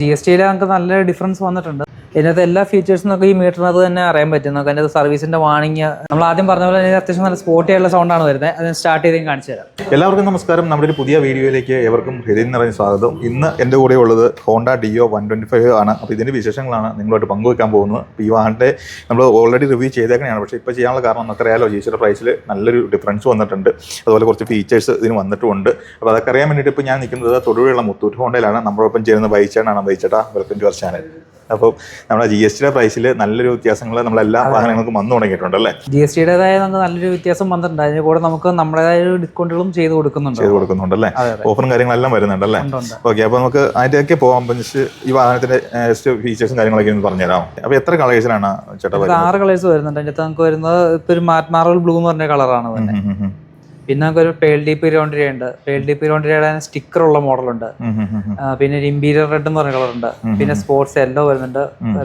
G S ടിയിൽ നമുക്ക് നല്ല ഡിഫറൻസ് വന്നിട്ടുണ്ട്. ഇതിനകത്ത് എല്ലാ ഫീച്ചേഴ്സും നമുക്ക് ഈ മീറ്ററിനകത്ത് തന്നെ അറിയാൻ പറ്റും. നമുക്ക് അതിന്റെ സർവീസിന്റെ വാണിംഗ് നമ്മൾ ആദ്യം പറഞ്ഞ പോലെ തന്നെ അത്യാവശ്യം നല്ല സ്പോട്ടി ആയിട്ടുള്ള സൗണ്ടാണ് വരുന്നത്. അത് സ്റ്റാർട്ട് ചെയ്ത് കാണിച്ചു തരാം. എല്ലാവർക്കും നമസ്കാരം. നമ്മുടെ ഒരു പുതിയ വീഡിയോയിലേക്ക് എവർക്കും ഹൃദയം നിറഞ്ഞ സ്വാഗതം. ഇന്ന് എന്റെ കൂടെ ഉള്ളത് Honda Dio one twenty five ആണ്. അപ്പോൾ ഇതിന്റെ വിശേഷങ്ങളാണ് നിങ്ങളുമായിട്ട് പങ്കുവെക്കാൻ പോകുന്നത്. അപ്പോൾ ഈ വാഹനത്തെ നമ്മൾ ഓൾറെഡി റിവ്യൂ ചെയ്തേക്കണെയാണ്. പക്ഷേ ഇപ്പോൾ ചെയ്യാനുള്ള കാരണം നമുക്കറിയാലോ ജീസിയുടെ പ്രൈസിൽ നല്ലൊരു ഡിഫറൻസ് വന്നിട്ടുണ്ട്. അതുപോലെ കുറച്ച് ഫീച്ചേഴ്സ് ഇതിന് വന്നിട്ടുമുണ്ട്. അപ്പോൾ അതൊക്കെ അറിയാൻ വേണ്ടിയിട്ട് ഇപ്പോൾ ഞാൻ നിൽക്കുന്നത് തൊടുപുഴയുള്ള മുത്തൂറ്റ് ഹോണ്ടയിലാണ് നമ്മളോടൊപ്പം ചേരുന്ന ബൈച്ചേട്ടാണ് ബൈച്ചേട്ടാ വെൽക്കം ടു അവർ ചാനൽ അപ്പോൾ നമ്മുടെ ജി എസ് ടിയുടെ പ്രൈസിൽ നല്ലൊരു വ്യത്യാസങ്ങൾ നമ്മളെല്ലാ വാഹനങ്ങൾക്കും വന്നു തുടങ്ങിയിട്ടുണ്ട് അല്ലേ ജി എസ് ടിയുടേതായ നമുക്ക് നല്ലൊരു വ്യത്യാസം വന്നിട്ടുണ്ട്. അതിന് കൂടെ നമുക്ക് നമ്മുടേതായ ഡിസ്കൗണ്ടുകളും ചെയ്ത് കൊടുക്കുന്നുണ്ട്. ചെയ്ത് കൊടുക്കുന്നുണ്ടല്ലേ? അതെ അതെ. ഓഫറും കാര്യങ്ങളെല്ലാം വരുന്നുണ്ടല്ലേ? ഉണ്ട്, ഉണ്ട്. ഓക്കെ അപ്പോൾ നമുക്ക് അതിന്റെയൊക്കെ പോകാൻ പറ്റിച്ച് ഈ വാഹനത്തിന്റെ ഫീച്ചേഴ്സും കാര്യങ്ങളൊക്കെ ഒന്ന് പറഞ്ഞുതരാം അപ്പോൾ എത്ര കളേഴ്സിലാണ് ചേട്ടാ ആറ് കളേഴ്സ് വരുന്നുണ്ട്. അതിനകത്ത് നമുക്ക് വരുന്നത് ഇപ്പൊ ഒരു മാറ്റ് മാർബിൾ ബ്ലൂ എന്ന് പറഞ്ഞ കളറാണ് തന്നെ. പിന്നെ നമുക്ക് ഒരു പേൾ ഡി പിരോണ്ടിര ഉണ്ട്. പേൾ ഡി പിരോണ്ടിരയുടെ സ്റ്റിക്കർ ഉള്ള മോഡലുണ്ട്. പിന്നെ ഒരു ഇമ്പീരിയർ റെഡ് എന്ന് പറഞ്ഞ കളർ ഉണ്ട്. പിന്നെ സ്പോർട്സ് യെല്ലോ വരുന്നുണ്ട്.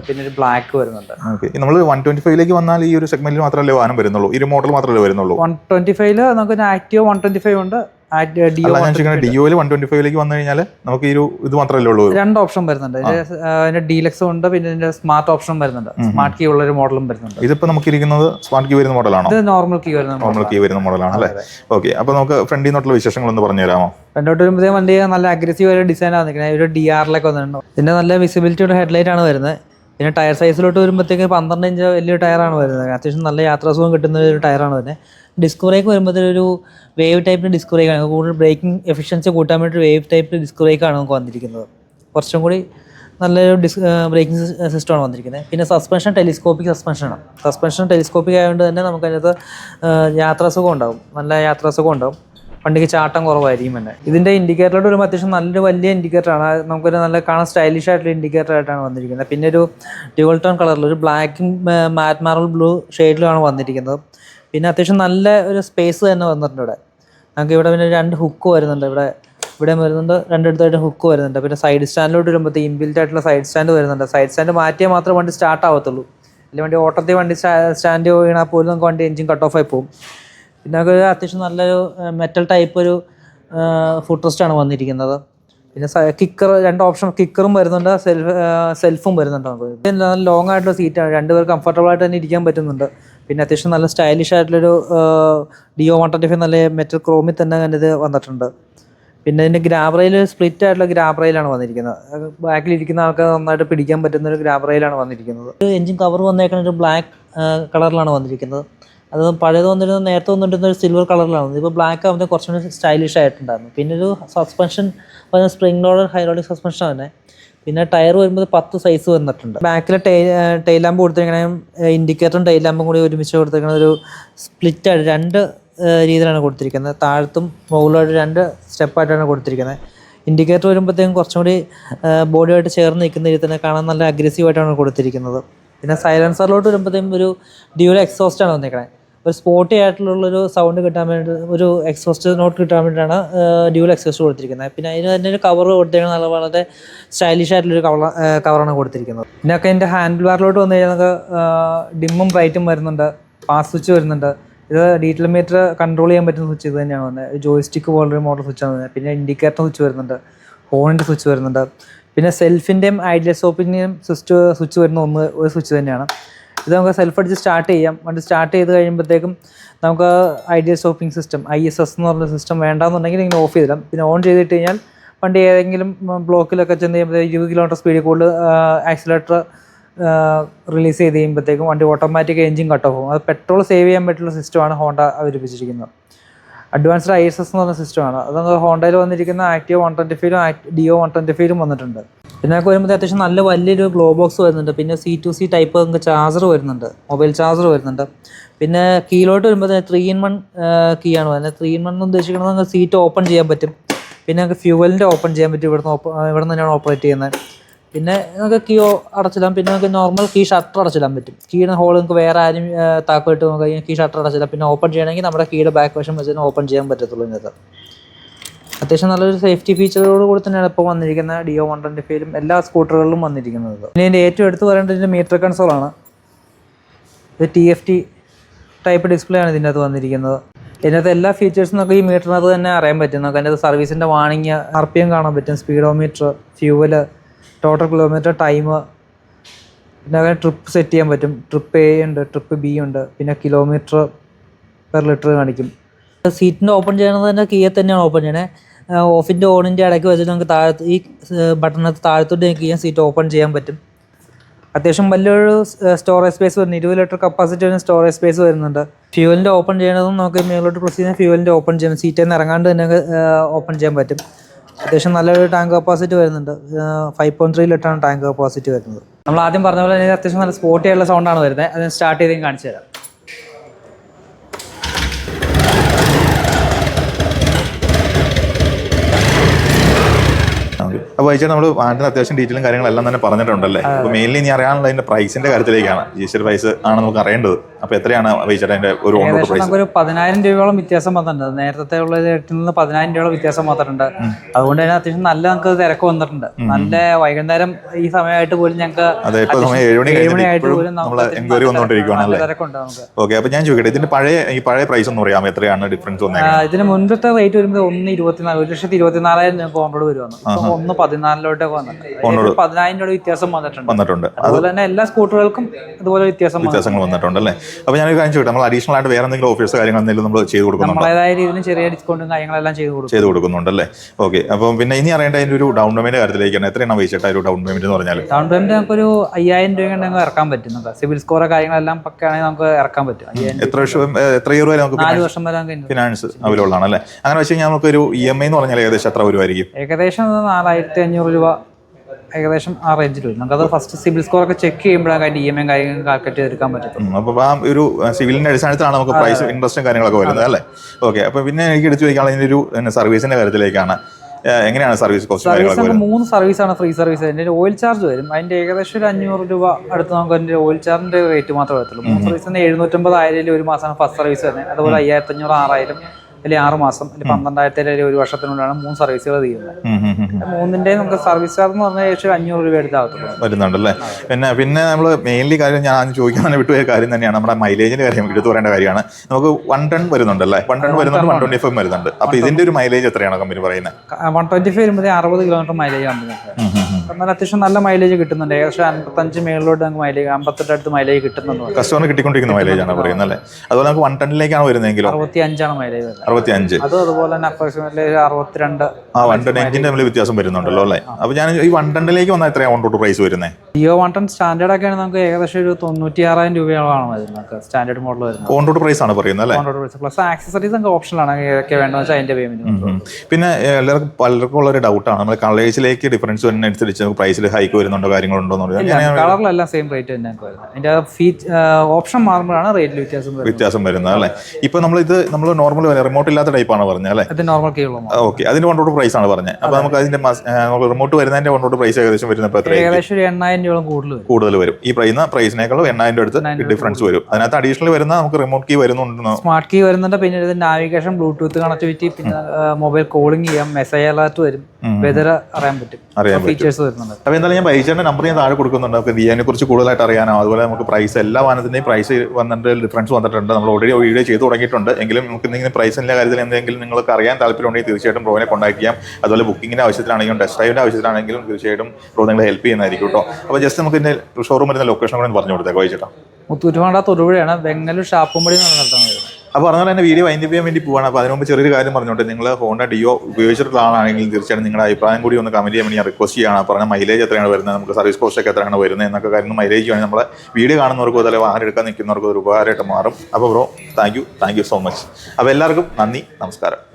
പിന്നെ ഒരു ബ്ലാക്ക് വരുന്നുണ്ട്. നമ്മൾ വൺ ട്വന്റി ഫൈവിലേക്ക് വന്നാൽ ഈ ഒരു സെഗ്മെന്റിൽ മാത്രമല്ലേ വാഹനം വരുന്നുള്ളൂ? ഈ മോഡൽ മാത്രമല്ലേ വരുന്നുള്ളൂ? വൺ ട്വന്റി ഫൈവിൽ നമുക്ക് ആക്റ്റീവ് വൺ ട്വന്റി ഫൈവ് ഉണ്ട്. ഡിയോയിൽ വൺ ട്വന്റി ഫൈവിലേക്ക് വന്നു കഴിഞ്ഞാൽ നമുക്ക് ഈ ഒരു ഇത് മാത്രമല്ലേ ഉള്ളൂ. രണ്ട് ഓപ്ഷൻ വരുന്നുണ്ട്. അതിന്റെ ഡീലക്സും ഉണ്ട് പിന്നെ ഇതിന്റെ സ്മാർട്ട് ഓപ്ഷൻ വരുന്നുണ്ട്. സ്മാർട്ട് കീ ഉള്ള ഒരു മോഡലും വരുന്നുണ്ട്. ഇതിപ്പോ നമുക്ക് ഇരിക്കുന്നത് സ്മാർട്ട് കീ വരുന്ന മോഡലാണോ ഇത് നോർമൽ കീ വരുന്ന നോർമൽ കീ വരുന്ന മോഡലാണ് അല്ലേ? ഓക്കെ അപ്പോൾ നമുക്ക് ഫ്രണ്ടിൽ നിന്നുള്ള വിശേഷങ്ങളൊന്ന് പറഞ്ഞു തരാമോ? രണ്ടോട്ട് വരുമ്പോഴത്തേ വണ്ടി നല്ല അഗ്രസീവ് ഒരു ഡിസൈൻ ആണ് നിൽക്കുന്നത് ഒരു ഡി ആറിലൊക്കെ വന്നിട്ടുണ്ടോ. ഇതിന്റെ നല്ല വിസിബിലിറ്റിയുടെ ഹെഡ്ലൈറ്റ് ആണ് വരുന്നത്. പിന്നെ ടയർ സൈസിലോട്ട് വരുമ്പോഴത്തേക്ക് പന്ത്രണ്ട് ഇഞ്ച് വലിയ ടയറാണ് വരുന്നത്. അത്യാവശ്യം നല്ല യാത്രാസുഖം കിട്ടുന്ന ഒരു ടയറാണ് വരുന്നത്. ഡിസ്ക് ബ്രേക്ക് ഒരു വേവ് ടൈപ്പിന് ഡിസ്ക് ബ്രേക്ക് കൂടുതൽ ബ്രേക്കിംഗ് എഫിഷ്യൻസി കൂട്ടാൻ വേണ്ടി വേവ് ടൈപ്പ് ഡിസ്ക് നമുക്ക് വന്നിരിക്കുന്നത്. കുറച്ചും കൂടി നല്ലൊരു ഡിസ് ബ്രേക്കിംഗ് സിസ്റ്റമാണ് വന്നിരിക്കുന്നത്. പിന്നെ സസ്പെൻഷൻ ടെലിസ്കോപ്പിക് സസ്പെൻഷനാണ് സസ്പെൻഷൻ ടെലിസ്കോപ്പിക് ആയതുകൊണ്ട് തന്നെ നമുക്കതിനകത്ത് യാത്രാസുഖം ഉണ്ടാവും. നല്ല യാത്രാസുഖം ഉണ്ടാവും. വണ്ടിക്ക് ചാട്ടം കുറവായിരിക്കും തന്നെ ഇതിന്റെ ഇൻഡിക്കേറ്ററിലോട്ട് വരുമ്പോൾ അത്യാവശ്യം നല്ലൊരു വലിയ ഇൻഡിക്കേറ്ററാണ് നമുക്കൊരു നല്ല കാണാൻ സ്റ്റൈലിഷ് ആയിട്ടുള്ള ഇൻഡിക്കേറ്റർ ആയിട്ടാണ് വന്നിരിക്കുന്നത്. പിന്നെ ഒരു ഡ്യുവൽ ടോൺ കളറിൽ ഒരു ബ്ലാക്കും മാറ്റ് മാറൽ ബ്ലൂ ഷെയ്ഡിലാണ് വന്നിരിക്കുന്നത്. പിന്നെ അത്യാവശ്യം നല്ല ഒരു സ്പേസ് തന്നെ വന്നിട്ടുണ്ട് ഇവിടെ. നമുക്ക് ഇവിടെ പിന്നെ രണ്ട് ഹുക്ക് വരുന്നുണ്ട്. ഇവിടെ ഇവിടെ വരുന്നുണ്ട് രണ്ടിടത്തായിട്ട് ഹുക്ക് വരുന്നുണ്ട്. പിന്നെ സൈഡ് സ്റ്റാൻഡിലോട്ട് വരുമ്പോൾ ഇൻബിൽറ്റ് ആയിട്ടുള്ള സൈഡ് സ്റ്റാൻഡ് വരുന്നുണ്ട്. സൈഡ് സ്റ്റാൻഡ് മാറ്റിയാൽ മാത്രമേ വണ്ടി സ്റ്റാർട്ട് ആവത്തുള്ളൂ. അല്ലെങ്കിൽ വണ്ടി ഓട്ടത്തിൽ വണ്ടി സ്റ്റാൻഡ് വീണാൽ പോലും നമുക്ക് വണ്ടി എഞ്ചിൻ കട്ട് ഓഫ് ആയി പോകും. പിന്നെ നമുക്ക് അത്യാവശ്യം നല്ലൊരു മെറ്റൽ ടൈപ്പ് ഒരു ആണ് വന്നിരിക്കുന്നത്. പിന്നെ കിക്കർ രണ്ട് ഓപ്ഷൻ കിക്കറും വരുന്നുണ്ട് സെൽഫ് സെൽഫും വരുന്നുണ്ട് നമുക്ക്. ലോങ് ആയിട്ടുള്ള സീറ്റാണ് രണ്ടുപേർ കംഫർട്ടബിൾ ആയിട്ട് തന്നെ ഇരിക്കാൻ പറ്റുന്നുണ്ട്. പിന്നെ അത്യാവശ്യം നല്ല സ്റ്റൈലിഷ് ആയിട്ടുള്ളൊരു ഡിയോ വൺ ട്വന്റി ഫൈവ് നല്ല മെറ്റൽ ക്രോമിൽ തന്നെ ഇത് വന്നിട്ടുണ്ട്. പിന്നെ ഇതിന്റെ ഗ്രാബ്രയിൽ സ്പ്ലിറ്റ് ആയിട്ടുള്ള ഗ്രാബ്രയിലാണ് വന്നിരിക്കുന്നത്. ബാക്കിൽ ഇരിക്കുന്ന ആൾക്ക് നന്നായിട്ട് പിടിക്കാൻ പറ്റുന്ന ഒരു ഗ്രാബ്രയിലാണ് വന്നിരിക്കുന്നത്. എഞ്ചിൻ കവർ വന്നേക്കുന്ന ഒരു ബ്ലാക്ക് കളറിലാണ് വന്നിരിക്കുന്നത്. അത് പഴയത് വന്നിരുന്ന നേരത്തെ വന്നിരുന്ന ഒരു സിൽവർ കളറിലാണ് ഇപ്പോൾ ബ്ലാക്ക് ആകുമ്പോൾ കുറച്ചുകൂടി സ്റ്റൈലിഷ് ആയിട്ടുണ്ടായിരുന്നു. പിന്നെ ഒരു suspension spring loader hydraulic suspension തന്നെ പിന്നെ ടയർ വരുമ്പോൾ പത്ത് സൈസ് വന്നിട്ടുണ്ട്. ബാക്കിലെ ടെയിൽ ലാമ്പ് കൊടുത്തിരിക്കണ ഇൻഡിക്കേറ്ററും ടെയിൽ ലാമ്പും കൂടി ഒരുമിച്ച് കൊടുത്തിരിക്കുന്ന ഒരു സ്പ്ലിറ്റ് ആയിട്ട് രണ്ട് രീതിയിലാണ് കൊടുത്തിരിക്കുന്നത്. താഴത്തും മുകളിലായിട്ട് രണ്ട് സ്റ്റെപ്പായിട്ടാണ് കൊടുത്തിരിക്കുന്നത്. ഇൻഡിക്കേറ്റർ വരുമ്പോഴത്തേക്കും കുറച്ചും കൂടി ബോഡിയായിട്ട് ചേർന്ന് നിൽക്കുന്ന രീതിയിൽ തന്നെ കാണാൻ നല്ല അഗ്രസീവായിട്ടാണ് കൊടുത്തിരിക്കുന്നത്. പിന്നെ സൈലൻസറിലോട്ട് വരുമ്പോഴത്തേക്കും ഒരു ഡ്യൂൽ എക്സോസ്റ്റാണ് ആണ് വന്നിരിക്കുന്നത് ഒരു സ്പോട്ടി ആയിട്ടുള്ളൊരു സൗണ്ട് കിട്ടാൻ വേണ്ടി ഒരു എക്സോസ്റ്റ് നോട്ട് കിട്ടാൻ വേണ്ടിയിട്ടാണ് ഡ്യൂൽ എക്സോസ്റ്റ് കൊടുത്തിരിക്കുന്നത്. പിന്നെ അതിന് തന്നെ ഒരു കവർ കൊടുത്തിരിക്കുന്നത് നല്ല വളരെ സ്റ്റൈലിഷ് ആയിട്ടുള്ളൊരു കവർ കവറാണ് കൊടുത്തിരിക്കുന്നത്. പിന്നെ ഒക്കെ എന്റെ ഹാൻഡിൽ ബാറിലോട്ട് വന്നു കഴിഞ്ഞാൽ നമുക്ക് ഡിമ്മും ബ്രൈറ്റും വരുന്നുണ്ട്. പാസ് സ്വിച്ച് വരുന്നുണ്ട്. ഇത് ഡീറ്റെയിൽ മീറ്റർ കൺട്രോൾ ചെയ്യാൻ പറ്റുന്ന സ്വിച്ച് ഇത് തന്നെയാണ് വന്നത്. ജോയിസ്റ്റിക്ക് പോലൊരു മോഡൽ സ്വിച്ചാണ് വന്നത്. പിന്നെ ഇൻഡിക്കേറ്റർ സ്വിച്ച് വരുന്നുണ്ട്. ഹോണിന്റെ സ്വിച്ച് വരുന്നുണ്ട്. പിന്നെ സെൽഫിന്റെയും ഐഡിയ സ്റ്റോപ്പിന്റെയും സ്വിച്ച് സ്വിച്ച് വരുന്ന ഒന്ന് ഒരു സ്വിച്ച് തന്നെയാണ്. ഇത് നമുക്ക് സെൽഫ് അടിച്ച് സ്റ്റാർട്ട് ചെയ്യാം. വണ്ടി സ്റ്റാർട്ട് ചെയ്ത് കഴിയുമ്പോഴത്തേക്കും നമുക്ക് idea stopping system I S S എന്ന് പറഞ്ഞ സിസ്റ്റം വേണ്ടാന്നുണ്ടെങ്കിൽ ഇങ്ങനെ ഓഫ് ചെയ്തിടാം. പിന്നെ ഓൺ ചെയ്തിട്ട് കഴിഞ്ഞാൽ വണ്ടി ഏതെങ്കിലും ബ്ലോക്കിലൊക്കെ ചെന്ന് കഴിയുമ്പോഴത്തേക്ക് ഇരുപത് കിലോമീറ്റർ സ്പീഡിൽ കൂടുതൽ ആക്സിലേറ്റർ റിലീസ് ചെയ്ത് കഴിയുമ്പോഴത്തേക്കും വണ്ടി ഓട്ടോമാറ്റിക് എഞ്ചിൻ കട്ട് ഓഫ് പോകും അത് പെട്രോൾ സേവ് ചെയ്യാൻ പറ്റുള്ള സിസ്റ്റമാണ് ഹോണ്ട അവതരിപ്പിച്ചിരിക്കുന്നത്. അഡ്വാൻസ്ഡ് ഐ എസ് എസ് എന്ന് പറഞ്ഞ സിസ്റ്റമാണ്. അത് ഹോണ്ടയിൽ വന്നിരിക്കുന്ന ആക്റ്റീവ് വൺ ട്വന്റി ഫൈവും ഡിയോ വൺ ട്വന്റി ഫൈവും വന്നിട്ടുണ്ട്. നമുക്ക് വരുമ്പോൾ അത്യാവശ്യം നല്ല വലിയൊരു ഗ്ലോ ബോക്സ് വരുന്നുണ്ട്. പിന്നെ സി ടു സി ടൈപ്പ് നമുക്ക് ചാർജർ വരുന്നുണ്ട്. മൊബൈൽ ചാർജർ വരുന്നുണ്ട്. പിന്നെ കീലോട്ട് വരുമ്പോൾ ത്രീ ഇൻ വൺ കീ ആണ് വരുന്നത്. ത്രീ ഇൻ വൺ എന്ന് ഉദ്ദേശിക്കുന്നത് നമുക്ക് സീറ്റ് ഓപ്പൺ ചെയ്യാൻ പറ്റും. പിന്നെ നമുക്ക് ഫ്യൂവലിന്റെ ഓപ്പൺ ചെയ്യാൻ പറ്റും. ഇവിടുന്ന് ഓപ്പ ഇവിടെ തന്നെയാണ് ഓപ്പറേറ്റ് ചെയ്യുന്നത്. പിന്നെ നമുക്ക് കീ അടച്ചിടാം. പിന്നെ നമുക്ക് നോർമൽ കീ ഷട്ടർ അടച്ചിടാൻ പറ്റും. കീയുടെ ഹോൾ നമുക്ക് വേറെ ആരും താക്കോട്ട് നമുക്ക് കീ ഷട്ടർ അടച്ചിടാം. പിന്നെ ഓപ്പൺ ചെയ്യണമെങ്കിൽ നമ്മുടെ കീയുടെ ബാക്ക് വശം വെച്ച് ഓപ്പൺ ചെയ്യാൻ പറ്റത്തുള്ളൂ ഇതിനകത്ത്. അത്യാവശ്യം നല്ലൊരു സേഫ്റ്റി ഫീച്ചറുകൾ കൂടി തന്നെയാണ് ഇപ്പോൾ വന്നിരിക്കുന്ന ഡിയോ വൺ ട്വന്റി ഫൈവിലും എല്ലാ സ്കൂട്ടറുകളിലും വന്നിരിക്കുന്നത്. പിന്നെ ഇതിന്റെ ഏറ്റവും എടുത്ത് പറയേണ്ടത് ഇതിന്റെ മീറ്റർ കൺസോളാണ് ഇത് T F T type display ആണ് ഇതിന്റെ അകത്ത് വന്നിരിക്കുന്നത്. ഇതിനകത്ത് എല്ലാ ഫീച്ചേഴ്സും നമുക്ക് ഈ മീറ്ററിനകത്ത് തന്നെ അറിയാൻ പറ്റും. നമുക്ക് അതിന്റെ സർവീസിന്റെ വാണിംഗ് ആർ പി എം കാണാൻ പറ്റും speedometer fuel total kilometre time പിന്നെ അങ്ങനെ ട്രിപ്പ് സെറ്റ് ചെയ്യാൻ പറ്റും. ട്രിപ്പ് എ ഉണ്ട് ട്രിപ്പ് ബി ഉണ്ട്. പിന്നെ കിലോമീറ്റർ പെർ ലിറ്റർ കാണിക്കും. സീറ്റിന്റെ ഓപ്പൺ ചെയ്യണത് തന്നെ കീയെ തന്നെയാണ് ഓപ്പൺ ചെയ്യണേ. ഓഫിന്റെ ഓണിന്റെ ഇടയ്ക്ക് വെച്ചിട്ട് നമുക്ക് താഴത്ത് ഈ ബട്ടണിനകത്ത് താഴത്തോട്ട് ചെയ്യാൻ സീറ്റ് ഓപ്പൺ ചെയ്യാൻ പറ്റും. അത്യാവശ്യം വലിയൊരു സ്റ്റോറേജ് സ്പേസ് വരുന്നു ഇരുപത് ലിറ്റർ കപ്പാസിറ്റി വരുന്ന സ്റ്റോറേജ് സ്പേസ് വരുന്നുണ്ട്. ഫ്യൂവലിന്റെ ഓപ്പൺ ചെയ്യണതും നമുക്ക് മേലോട്ട് പ്രൊസീജിയർ ഫ്യൂവലിന്റെ ഓപ്പൺ ചെയ്യണം. സീറ്റിൽ നിന്ന് ഇറങ്ങാണ്ട് തന്നെ ഓപ്പൺ ചെയ്യാൻ പറ്റും. അത്യാവശ്യം നല്ലൊരു ടാങ്ക് കപ്പാസിറ്റി വരുന്നുണ്ട്. ഫൈവ് പോയിന്റ് ത്രീ ലിറ്ററാണ് ടാങ്ക് കപ്പാസിറ്റി വരുന്നത്. നമ്മൾ ആദ്യം പറഞ്ഞ പോലെ തന്നെ അത്യാവശ്യം നല്ല സ്പോട്ടി ആയിട്ടുള്ള സൗണ്ടാണ് വരുന്നത്. അത് സ്റ്റാർട്ട് ചെയ്ത് കാണിച്ചു തരാം. അപ്പോൾ വൈകിട്ട് നമ്മൾ വാണ്ടിന് അത്യാവശ്യം ഡീറ്റെയിലും കാര്യങ്ങളെല്ലാം തന്നെ പറഞ്ഞിട്ടുണ്ടല്ലേ? അപ്പോൾ മെയിൻലി ഇനി അറിയാനുള്ള അതിന്റെ പ്രൈസിന്റെ കാര്യത്തിലേക്കാണ്. ജി എസ് പ്രൈസ് ആണ് നമുക്ക് അറിയേണ്ടത്. അപ്പോൾ എത്രയാണ് വൈകിട്ട് അതിന്റെ ഒരു ഓൺ റോഡ് പ്രൈസ് നമുക്കൊരു പതിനായിരം രൂപയോളം വ്യത്യാസം വന്നിട്ടുണ്ട്. നേരത്തെ ഉള്ള റേറ്റിൽ നിന്ന് പതിനായിരം രൂപയോളം വ്യത്യാസം വന്നിട്ടുണ്ട്. അതുകൊണ്ട് തന്നെ അത്യാവശ്യം നല്ല നമുക്ക് തിരക്ക് വന്നിട്ടുണ്ട്. നല്ല വൈകുന്നേരം ഈ സമയമായിട്ട് പോലും ഞങ്ങൾക്ക് എൻക്വയറി വന്നുകൊണ്ടിരിക്കുകയാണല്ലേ തിരക്കുണ്ട് നമുക്ക്. ഓക്കെ അപ്പോൾ ഞാൻ ചോദിക്കട്ടെ ഇതിന്റെ പഴയ ഈ പഴയ പ്രൈസ് ഒന്ന് പറയാമോ? എത്രയാണ് ഡിഫറൻസ് വന്നേക്കുന്നത് ഇതിന് മുൻപത്തെ റേറ്റ് വരുമ്പോൾ ഒന്ന് ഇരുപത്തിനാല് ഒരു ലക്ഷത്തി ഇരുപത്തിനാലായിരം ഓൺറോഡ് വരുവാണ്. ഇപ്പൊ ഒന്ന് പതിനാലിലോട്ടൊക്കെ വന്നിട്ടുണ്ട്. പതിനായിരം രൂപ വ്യത്യാസം വന്നിട്ടുണ്ട്. വന്നിട്ടുണ്ട്. അതുപോലെ തന്നെ എല്ലാ സ്കൂട്ടറുകൾക്കും ഇതുപോലെ വ്യത്യാസം വന്നിട്ടുണ്ട്. വ്യത്യാസങ്ങൾ വന്നിട്ടുണ്ടല്ലേ അപ്പോൾ ഞാനൊരു കാര്യം ചോദിക്കട്ടെ? നമ്മൾ അഡീഷണൽ ആയിട്ട് വേറെ എന്തെങ്കിലും ഓഫീസ് കാര്യങ്ങൾ എന്തെങ്കിലും നമ്മൾ ചെയ്ത് കൊടുക്കുന്നുണ്ടോ? നമ്മളേതായ രീതിയിൽ ചെറിയ ഡിസ്കൗണ്ടും കാര്യങ്ങളെല്ലാം ചെയ്ത് കൊടുക്കും. ചെയ്ത് കൊടുക്കുന്നുണ്ടല്ലേ? ഓക്കെ അപ്പം പിന്നെ ഇനി അറിയേണ്ട അതിന്റെ ഒരു ഡൗൺ പേയ്മെന്റ് കാര്യത്തിലേക്കാണ്. എത്രയാണ് വെച്ചിട്ട് ഒരു ഡൗൺ പേയ്മെന്റ് എന്ന് പറഞ്ഞാൽ ഡൗൺ പേയ്മെന്റ് നമുക്കൊരു അയ്യായിരം രൂപ നമുക്ക് ഇറക്കാൻ പറ്റുന്നത് സിവിൽ സ്കോറോ കാര്യങ്ങളെല്ലാം പക്കാണെങ്കിൽ നമുക്ക് ഇറക്കാൻ പറ്റും. അയ്യായിരം എത്ര വർഷം ഏ, എത്ര ഇയർ വരെ നമുക്ക് നാല് വർഷം വരെ നമുക്ക് ഫിനാൻസ് അവൈലബിൾ ആണ് അല്ലേ? അങ്ങനെ വെച്ച് കഴിഞ്ഞാൽ നമുക്ക് ഒരു ഇ എം ഐ എന്ന് പറഞ്ഞാൽ ഏകദേശം എത്ര വരുമായിരിക്കും ഏകദേശം അത് നാലായിരത്തി അഞ്ഞൂറ് രൂപ ഏകദേശം ആ റേഞ്ചിൽ വരും. നമുക്കത് ഫസ്റ്റ് സിവിൽ സ്കോർ ഒക്കെ ചെക്ക് ചെയ്യുമ്പോഴാണ് ഡി ഇ എം ഐ കാര്യങ്ങൾ കാൽക്കുലേറ്റ് ചെയ്തെടുക്കാൻ പറ്റും അപ്പൊ അപ്പോൾ ആ ഒരു സിവിലിന്റെ അടിസ്ഥാനത്തിലാണ് നമുക്ക് പ്രൈസ് ഇൻട്രസ്റ്റും കാര്യങ്ങളൊക്കെ വരുന്നത് അല്ലേ? ഓക്കെ അപ്പോൾ പിന്നെ എനിക്ക് എടുത്തു ചോദിക്കാനുള്ള ഇതിന്റെ ഒരു സർവീസിന്റെ കാര്യത്തിലേക്കാണ്. എങ്ങനെയാണ് സർവീസ് കോസ്റ്റ് മൂന്ന് സർവീസാണ് ഫ്രീ സർവീസ് അതിന്റെ ഓയിൽ ചാർജ് വരും. അതിന്റെ ഏകദേശം ഒരു അഞ്ഞൂറ് രൂപ അടുത്ത് നമുക്ക് അതിന്റെ ഓയിൽ ചാർജിന്റെ റേറ്റ് മാത്രമേ വരത്തുള്ളൂ. മൂന്ന് സർവീസിന് എഴുന്നൂറ്റമ്പത് ആയിരം ഒരു മാസമാണ് ഫസ്റ്റ് സർവീസ് വരുന്നത്. അതുപോലെ അയ്യായിരത്തി അഞ്ഞൂറ് ആറായിരം അല്ലെങ്കിൽ ആറ് മാസം അല്ലെങ്കിൽ പന്ത്രണ്ടായിരത്തി അല്ലെങ്കിൽ ഒരു വർഷത്തിനുള്ളിലാണ് മൂന്ന് സർവീസുകൾ ചെയ്യുന്നത്. മൂന്നിന്റെ നമുക്ക് സർവീസ് ചാർജ് എന്ന് പറഞ്ഞാൽ ഏകദേശം അഞ്ഞൂറ് രൂപ എടുത്താകത്തുള്ളൂ. വരുന്നുണ്ടല്ലേ? പിന്നെ പിന്നെ നമ്മൾ മെയിൻലി കാര്യം ഞാൻ ചോദിക്കാൻ വിട്ടു വിട്ടുപോയ കാര്യം തന്നെയാണ് നമ്മുടെ മൈലേജിന്റെ കാര്യം എടുത്തു പറയേണ്ട കാര്യമാണ്. നമുക്ക് വൺ ടൺ വരുന്നുണ്ടല്ലേ? വൺ ടൺ വരുന്നുണ്ട് വൺ ട്വന്റി ഫൈവ് വരുന്നുണ്ട്. അപ്പൊ ഇതിന്റെ ഒരു മൈലേജ് എത്രയാണ് കമ്പനി പറയുന്നത്? വൺ ട്വന്റി ഫൈവ് വരുമ്പോൾ അറുപത് കിലോമീറ്റർ മൈലേജ് ആണ്. എന്നാൽ അത്യാവശ്യം നല്ല മൈലേജ് കിട്ടുന്നുണ്ട്. ഏകദേശം അമ്പത്തഞ്ച് മേളിലോട്ട് നമുക്ക് മൈലേജ് അമ്പത്തെട്ട് അടുത്ത് മൈലേജ് കിട്ടുന്നുണ്ട്. കസ്റ്റമർ കിട്ടിക്കൊണ്ടിരിക്കുന്ന മൈലേജ് ആണ് പറയുന്നത് അല്ലേ? അതുപോലെ നമുക്ക് വൺ ടണ്ണിലേക്കാണ് വരുന്നതെങ്കിൽ അറുപത്തി അഞ്ചാണ് മൈലേജ് അറുപത്തി അഞ്ച് അത് അതുപോലെ തന്നെ അപ്രോക്സിമേറ്റ്ലി അറുപത്തിരണ്ട് ആ വൺ ടൺ എഞ്ചിന്റെ തമ്മിൽ വ്യത്യാസം വരുന്നുണ്ടല്ലോ അല്ലേ? അപ്പൊ ഞാൻ ഈ വൺ ടണ്ണിലേക്ക് വന്നാൽ എത്രയാണ് ഓൺ റോഡ് പ്രൈസ് വരുന്നത് ജിയോ വൺ ടൺ സ്റ്റാൻഡേർഡ് ഒക്കെയാണ് നമുക്ക് ഏകദേശം ഒരു തൊണ്ണൂറ്റി ആറായിരം രൂപയോളമാണ് വരുന്നത് നമുക്ക് സ്റ്റാൻഡേർഡ് മോഡൽ വരുന്നത്. ഓൺ റോഡ് പ്രൈസ് ആണ് പറയുന്നത് അല്ലേ? പ്ലസ് ആക്സസറീസ് നമുക്ക് ഓപ്ഷനാണ് ഏതൊക്കെ വേണ്ടതെന്ന് വെച്ചാൽ അതിന്റെ പേയ്മെന്റ് പിന്നെ എല്ലാവർക്കും പലർക്കും ഉള്ള ഒരു ഡൗട്ടാണ് നമ്മൾ കളേഴ്സിലേക്ക് ഡിഫറൻസ് വരുന്നതനുസരിച്ച് നമുക്ക് പ്രൈസിൽ ഹൈക്ക് വരുന്നുണ്ടോ കാര്യങ്ങളുണ്ടോ എന്ന് പറഞ്ഞാൽ ഞാൻ കളറിലെല്ലാം സെയിം റേറ്റ് തന്നെ അതിന്റെ ഓപ്ഷൻ മാറുമ്പോഴാണ് റേറ്റിൽ വ്യത്യാസം വരുന്നത്. വ്യത്യാസം വരുന്നത് അല്ലേ? ഇപ്പൊ നമ്മൾ ഇത് നമ്മൾ നോർമൽ റിമോട്ട് ഇല്ലാത്ത ടൈപ്പാണ് പറഞ്ഞത് അല്ലേ? നോർമൽ ഓക്കെ അതിന്റെ വൺ പ്രൈസ് ആണ് പറഞ്ഞത്. അപ്പൊ നമുക്ക് അതിന്റെ റിമോട്ട് വരുന്നതിന്റെ വൺ പ്രൈസ് ഏകദേശം എത്രയായിരിക്കും ഏകദേശം എണ്ണായിരം രൂപ കൂടുതൽ വരും. കൂടുതൽ വരും. ഈ പറയുന്ന പ്രൈസിനേക്കാളും എണ്ണായിരം രൂപ അടുത്ത് ഡിഫറൻസ് വരും. അതിനകത്ത് അഡീഷണൽ വരുന്ന നമുക്ക് റിമോട്ട് കീ വരുന്നുണ്ട് സ്മാർട്ട് കീ വരുന്നുണ്ട്. പിന്നെ ഇതിന്റെ നാവിഗേഷൻ ബ്ലൂടൂത്ത് കണക്ടിവിറ്റി പിന്നെ മൊബൈൽ കോളിംഗ് ചെയ്യാം മെസ്സേജ് അലർട്ട് വരും. വെതർ അറിയാൻ പറ്റും. ഫീച്ചേഴ്സ് വരുന്നുണ്ട്. അപ്പോൾ എന്തായാലും ഞാൻ ബൈജറിന്റെ നമ്പർ ഞാൻ താഴെ കൊടുക്കുന്നുണ്ട്. നമുക്ക് ദിയാനെ കുറിച്ച് കൂടുതലായിട്ട് അറിയാനോ? അതുപോലെ നമുക്ക് പ്രൈസ് എല്ലാ വാഹനത്തിന്റെയും പ്രൈസ് വന്നിട്ട് ഡിഫറൻസ് വന്നിട്ടുണ്ട്. നമ്മൾ ഓൾറെഡി വീഡിയോ ചെയ്ത് തുടങ്ങിയിട്ടുണ്ട്. എങ്കിലും നമുക്ക് എന്തെങ്കിലും പ്രൈസിന്റെ കാര്യത്തിൽ എന്തെങ്കിലും നിങ്ങൾക്ക് അറിയാൻ താല്പര്യമുണ്ടെങ്കിൽ തീർച്ചയായിട്ടും ബ്രോനെ കോൺടാക്ട് ചെയ്യാം. അതുപോലെ ബുക്കിങ്ങിന്റെ ആവശ്യത്തിലാണെങ്കിലും ടെസ്റ്റ് ഡ്രൈവിന്റെ ആവശ്യത്തിലാണെങ്കിലും തീർച്ചയായിട്ടും ബ്രോ നിങ്ങളെ ഹെൽപ്പ് ചെയ്യുന്നതായിരിക്കും കേട്ടോ. അപ്പോൾ ജസ്റ്റ് നമുക്ക് ഇതിന്റെ ഷോറൂം വരുന്ന ലൊക്കേഷൻ കൂടെ പറഞ്ഞു കൊടുത്തേക്കോ ചേട്ടാ മുത്തൂറ്റുമാണ്ട തൊടുപുഴയാണ്. വെങ്ങലൂർ ഷാപ്പുംപടി സ്ഥലത്താണ് വരുന്നത്. അപ്പോൾ പറഞ്ഞാൽ തന്നെ വീഡിയോ വൈൻഡ് ചെയ്യാൻ വേണ്ടി പോവാണ്. അപ്പോൾ അതിനുമുമ്പ് ചെറിയൊരു കാര്യം പറഞ്ഞോട്ടെ. നിങ്ങൾ ഹോണ്ട ഡിയോ ഉപയോഗിച്ചിട്ടുള്ള ആളാണെങ്കിൽ തീർച്ചയായും നിങ്ങളുടെ അഭിപ്രായം കൂടി ഒന്ന് കമന്റ് ചെയ്യാൻ വേണ്ടി ഞാൻ റിക്വസ്റ്റ് ചെയ്യണം പറഞ്ഞ മൈലേജ് എത്രയാണ് വരുന്നത്? നമുക്ക് സർവീസ് കോസ്റ്റ് എത്രയാണ് വരുന്നത്? എന്നൊക്കെ കാര്യം മൈലേജ് വേണമെങ്കിൽ നമ്മളെ വീഡിയോ കാണുന്നവർക്കും അതുപോലെ വാഹനം എടുക്കാൻ നിൽക്കുന്നവർക്കും ഒരു ഉപകാരമായിട്ട് മാറും. അപ്പോൾ bro thank you thank you so much അപ്പോൾ എല്ലാവർക്കും നന്ദി നമസ്കാരം.